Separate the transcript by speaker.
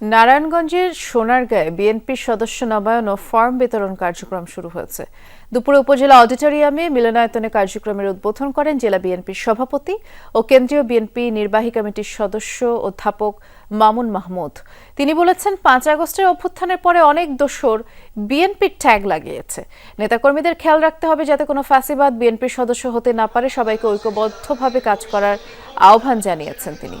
Speaker 1: নারায়ণগঞ্জের সোনারগাঁয়ে বিএনপির সদস্য নবায়ন ও ফর্ম বিতরণ কার্যক্রম শুরু হয়েছে। দুপুরে উপজেলা অডিটোরিয়ামে মিলনায়তনে কার্যক্রমের উদ্বোধন করেন জেলা বিএনপির সভাপতি ও কেন্দ্রীয় বিএনপি নির্বাহী কমিটির সদস্য অধ্যাপক মামুন মাহমুদ। তিনি বলেছেন, পাঁচ আগস্টের অভ্যুত্থানের পরে অনেক দোসর বিএনপির ট্যাগ লাগিয়েছে। নেতাকর্মীদের খেয়াল রাখতে হবে যাতে কোনো ফ্যাসিবাদ বিএনপির সদস্য হতে না পারে। সবাইকে ঐক্যবদ্ধভাবে কাজ করার আহ্বান জানিয়েছেন তিনি।